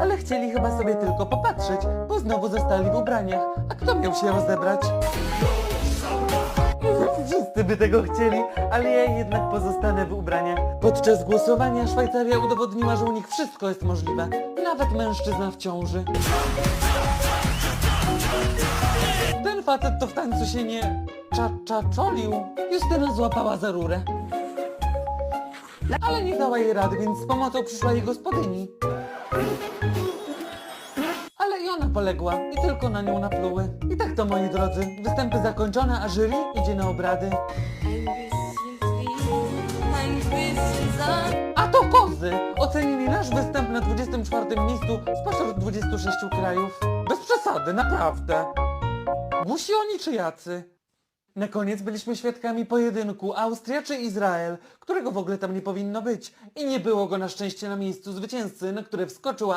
ale chcieli chyba sobie tylko popatrzeć, bo znowu zostali w ubraniach. A kto miał się rozebrać? Wszyscy by tego chcieli, ale ja jednak pozostanę w ubraniach. Podczas głosowania Szwajcaria udowodniła, że u nich wszystko jest możliwe. Nawet mężczyzna w ciąży. Ten facet to w tańcu się nie czaczaczolił. Justyna złapała za rurę. Ale nie dała jej rady, więc z pomocą przyszła jej gospodyni. Ale i ona poległa i tylko na nią napluły. I tak to moi drodzy, występy zakończone, a jury idzie na obrady. A to kozy! Ocenili nasz występ na 24 miejscu spośród 26 krajów. Bez przesady, naprawdę. Musi oni czy jacy? Na koniec byliśmy świadkami pojedynku Austria czy Izrael, którego w ogóle tam nie powinno być. I nie było go na szczęście na miejscu zwycięzcy, na które wskoczyła